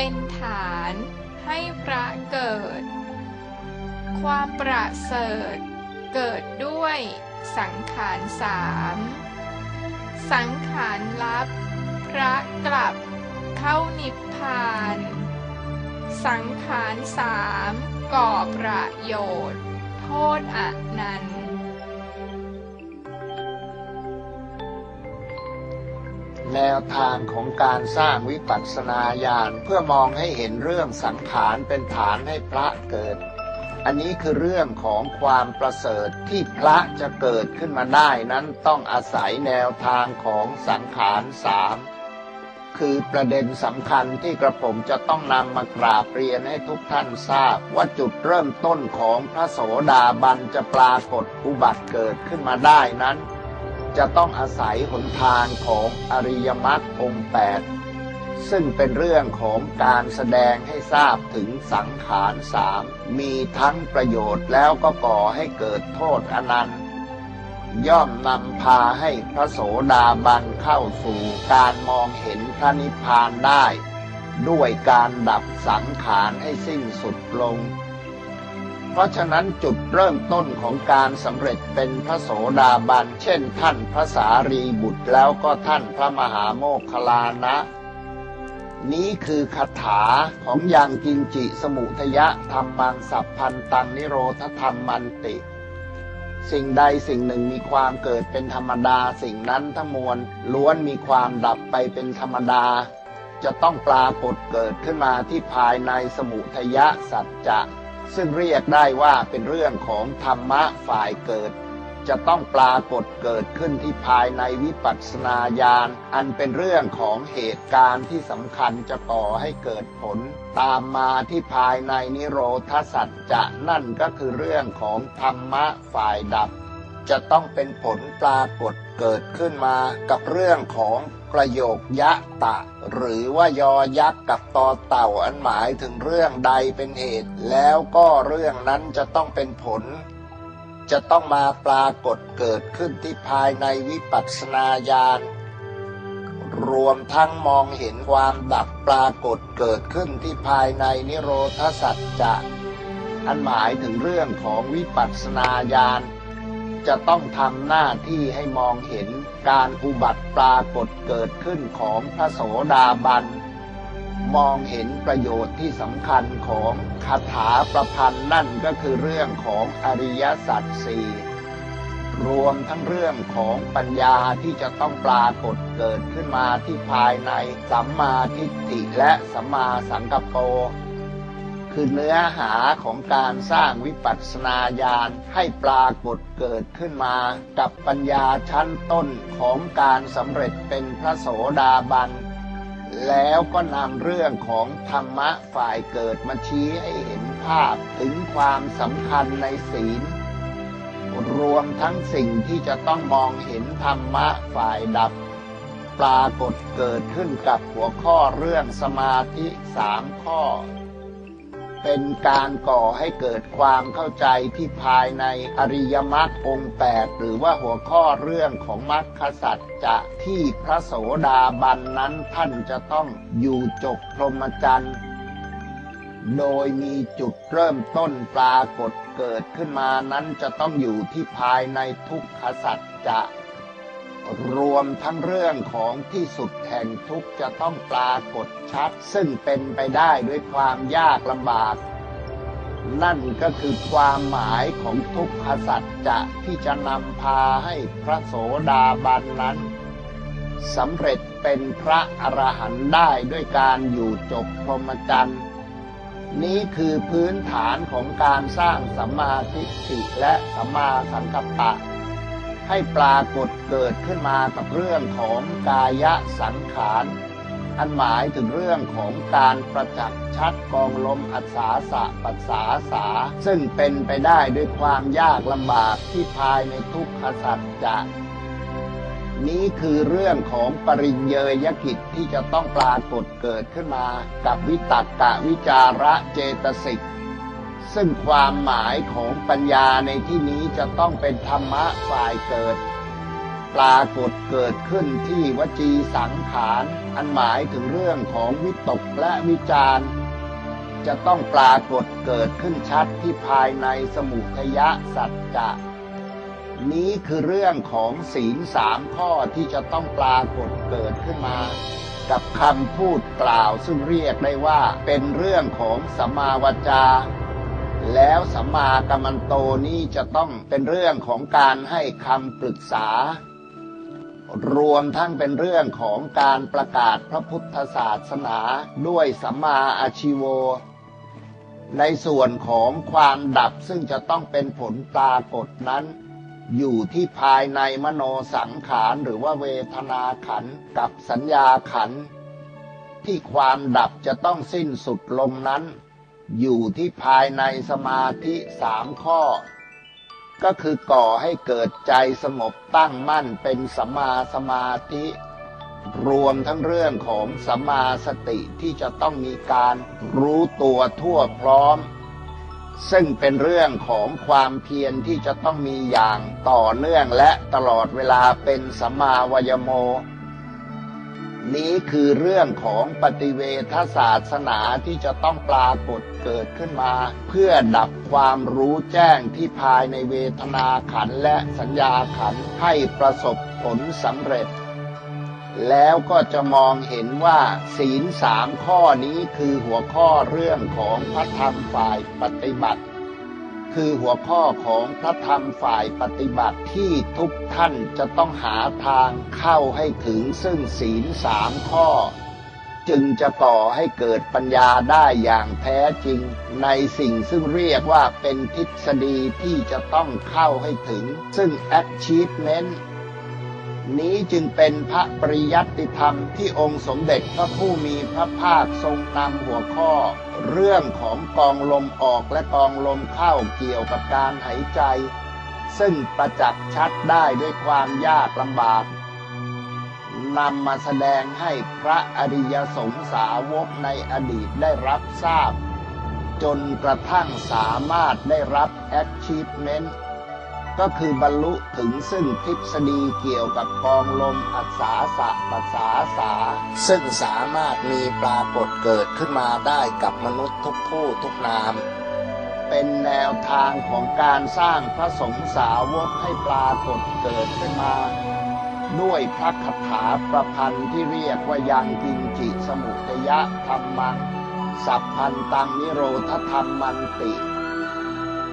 เป็นฐานให้พระเกิด ความประเสริฐเกิดด้วยสังขารสามสังขารลับ พระกลับเข้านิพพาน สังขารสามก่อประโยชน์ โทษอนันต์ แนวทางของการสร้างวิปัสสนาญาณเพื่อมองให้เห็นเรื่องสังขารเป็นฐานให้พระเกิด อันนี้คือเรื่องของความประเสริฐที่พระจะเกิดขึ้นมาได้นั้นต้องอาศัยแนวทางของสังขารสามคือประเด็นสำคัญที่กระผมจะต้องนำมากราบเรียนให้ทุกท่านทราบ ว่าจุดเริ่มต้นของพระโสดาบันจะปรากฏอุบัติเกิดขึ้นมาได้นั้น จะต้องอาศัยหนทางของอริยมรรคองค์แปดซึ่งเป็นเรื่องของการแสดงให้ทราบถึงสังขารสามมีทั้งประโยชน์แล้วก็ก่อให้เกิดโทษอนันต์ ย่อมนำพาให้พระโสดาบันเข้าสู่การมองเห็นพระนิพพานได้ ด้วยการดับสังขารให้สิ้นสุดลง ราะฉะนั้นจุดเริ่มต้นของการสำเร็จเป็นพระโสดาบัน เช่นท่านพระสารีบุตรแล้วก็ท่านพระมหาโมคคลานะ นี้คือคาถาของยังกินจิสมุทยะธรรมังสัพพันตังนิโรธธรรมมันติ สิ่งใดสิ่งหนึ่งมีความเกิดเป็นธรรมดาสิ่งนั้นทั้งมวลล้วนมีความดับไปเป็นธรรมดา จะต้องปรากฏเกิดขึ้นมาที่ภายในสมุทยะสัจจะ ซึ่งเรียกได้ว่าเป็นเรื่องของธรรมะฝ่ายเกิด จะต้องปรากฏเกิดขึ้นที่ภายในวิปัสสนาญาณอันเป็นเรื่องของเหตุการณ์ที่สำคัญจะก่อให้เกิดผล ตามมาที่ภายในนิโรธสัจจะนั่นก็คือเรื่องของธรรมะฝ่ายดับ จะต้องเป็นผลปรากฏเกิดขึ้นมากับเรื่องของ ประโยคยะตะ หรือว่ายอยักษ์กับตอเต่าอันหมายถึงเรื่องใดเป็นเหตุ แล้วก็เรื่องนั้นจะต้องเป็นผล จะต้องมาปรากฏเกิดขึ้นที่ภายในวิปัสสนาญาณรวมทั้งมองเห็นความดับปรากฏเกิดขึ้นที่ภายในนิโรธสัจจะ อันหมายถึงเรื่องของวิปัสสนาญาณ จะต้องทำหน้าที่ให้มองเห็นการอุบัติปรากฏเกิดขึ้นของพระโสดาบัน มองเห็นประโยชน์ที่สำคัญของคาถาประพันธ์นั่นก็คือเรื่องของอริยสัจสี่รวมทั้งเรื่องของปัญญาที่จะต้องปรากฏเกิดขึ้นมาที่ภายในสัมมาทิฏฐิและสัมมาสังกัปโป คือเนื้อหาของการสร้างวิปัสสนาญาณให้ปรากฏเกิดขึ้นมา กับปัญญาชั้นต้นของการสำเร็จเป็นพระโสดาบัน แล้วก็นำเรื่องของธรรมะฝ่ายเกิดมาชี้ให้เห็นภาพถึงความสำคัญในศีล รวมทั้งสิ่งที่จะต้องมองเห็นธรรมะฝ่ายดับปรากฏเกิดขึ้นกับหัวข้อเรื่องสมาธิสามข้อ เป็นการก่อให้เกิดความเข้าใจที่ภายในอริยมรรคองค์แปดหรือว่าหัวข้อเรื่องของมรรคสัจจะที่พระโสดาบันนั้นท่านจะต้องอยู่จบพรหมจรรย์โดยมีจุดเริ่มต้นปรากฏเกิดขึ้นมานั้นจะต้องอยู่ที่ภายในทุกขสัจจะ รวมทั้งเรื่องของที่สุดแห่งทุกข์จะต้องปรากฏชัด ซึ่งเป็นไปได้ด้วยความยากลำบาก นั่นก็คือความหมายของทุกขสัจจะที่จะนำพาให้พระโสดาบันนั้นสำเร็จเป็นพระอรหันต์ได้ด้วยการอยู่จบพรหมจรรย์นี้คือพื้นฐานของการสร้างสัมมาทิฏฐิและสัมมาสังกัปปะ ให้ปรากฏเกิดขึ้นมากับเรื่องของกายสังขารอันหมายถึงเรื่องของการประจักษ์ชัดกองลมอัศาสะปัสสาสา ซึ่งเป็นไปได้ด้วยความยากลำบากที่ภายในทุกขสัจจะนี้คือเรื่องของปริญเยยกิจที่จะต้องปรากฏเกิดขึ้นมา กับวิตักกะวิจาระเจตสิก ซึ่งความหมายของปัญญาในที่นี้จะต้องเป็นธรรมะฝ่ายเกิด ปรากฏเกิดขึ้นที่วจีสังขาร อันหมายถึงเรื่องของวิตกและวิจารจะต้องปรากฏเกิดขึ้นชัดที่ภายในสมุทยสัจจะนี้คือเรื่องของศีลสามข้อที่จะต้องปรากฏเกิดขึ้นมา กับคำพูดกล่าวซึ่งเรียกได้ว่าเป็นเรื่องของสมาวจา แล้วสัมมากัมมันโตนี้จะต้องเป็นเรื่องของการให้คำปรึกษา รวมทั้งเป็นเรื่องของการประกาศพระพุทธศาสนาด้วยสัมมาอาชิโว ในส่วนของความดับซึ่งจะต้องเป็นผลปรากฏนั้น อยู่ที่ภายในมโนสังขารหรือว่าเวทนาขันกับสัญญาขันที่ความดับจะต้องสิ้นสุดลงนั้น อยู่ที่ภายในสมาธิสามข้อ ก็คือก่อให้เกิดใจสงบตั้งมั่นเป็นสัมมาสมาธิ รวมทั้งเรื่องของสัมมาสติที่จะต้องมีการรู้ตัวทั่วพร้อม ซึ่งเป็นเรื่องของความเพียรที่จะต้องมีอย่างต่อเนื่องและตลอดเวลาเป็นสัมมาวายโม นี้คือเรื่องของปฏิเวทศาสนาที่จะต้องปรากฏเกิดขึ้นมา เพื่อดับความรู้แจ้งที่ภายในเวทนาขันและสัญญาขันให้ประสบผลสำเร็จ แล้วก็จะมองเห็นว่าศีลสามข้อนี้คือหัวข้อเรื่องของพระธรรมฝ่ายปฏิบัติ คือหัวข้อของพระธรรมฝ่ายปฏิบัติที่ทุกท่านจะต้องหาทางเข้าให้ถึงซึ่งศีลสามข้อ จึงจะก่อให้เกิดปัญญาได้อย่างแท้จริง ในสิ่งซึ่งเรียกว่าเป็นทฤษฎีที่จะต้องเข้าให้ถึง ซึ่ง achievement นี้จึงเป็นพระปริยัติธรรมที่องค์สมเด็จพระผู้มีพระภาคทรงนำหัวข้อ เรื่องของกองลมออกและกองลมเข้าเกี่ยวกับการหายใจ ซึ่งประจักษ์ชัดได้ด้วยความยากลำบากนำมาแสดงให้พระอริยสงสาวกในอดีตได้รับทราบ จนกระทั่งสามารถได้รับ achievement ก็คือบรรลุถึงซึ่งทฤษฎีเกี่ยวกับกองลมอัศาสะปัสสาสา ซึ่งสามารถมีปรากฏเกิดขึ้นมาได้กับมนุษย์ทุกผู้ทุกนาม เป็นแนวทางของการสร้างพระสงฆ์สาวกให้ปรากฏเกิดขึ้นมา ด้วยพระคาถาประพันธ์ที่เรียกว่ายังกินจิสมุทยะธรรมัง สัพพันตังนิโรธธรรมมันติ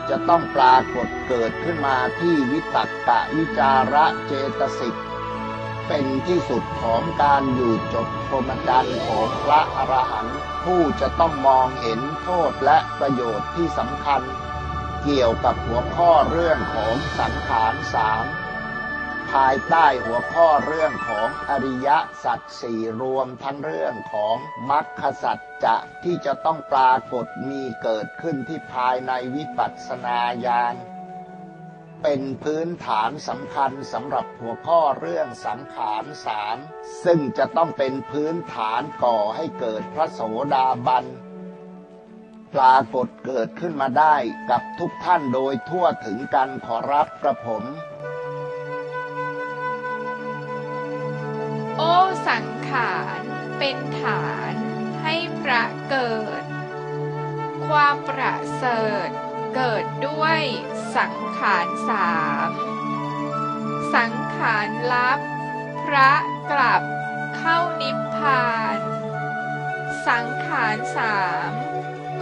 จะต้องปรากฏเกิดขึ้นมาที่วิตักกะวิจาระเจตสิก เป็นที่สุดของการอยู่จบพรหมจรรย์ของพระอรหันต์ผู้จะต้องมองเห็นโทษและประโยชน์ที่สำคัญ เกี่ยวกับหัวข้อเรื่องของสังขารสาม ภายใต้หัวข้อเรื่องของอริยสัจสี่รวมทั้งเรื่องของมรรคสัจจะที่จะต้องปรากฏมีเกิดขึ้นที่ภายในวิปัสสนาญาณเป็นพื้นฐานสำคัญสำหรับหัวข้อเรื่องสังขารสามซึ่งจะต้องเป็นพื้นฐานก่อให้เกิดพระโสดาบันปรากฏเกิดขึ้นมาได้กับทุกท่านโดยทั่วถึงกันขอรับกระผม สังขารเป็นฐานให้พระเกิด ความประเสริฐเกิดด้วยสังขารสาม สังขารลับ พระกลับเข้านิพพาน สังขารสาม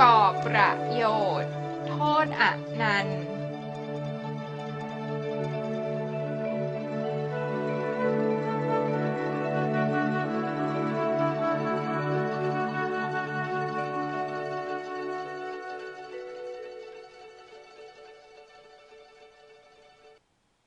ก่อประโยชน์ โทษอนันต์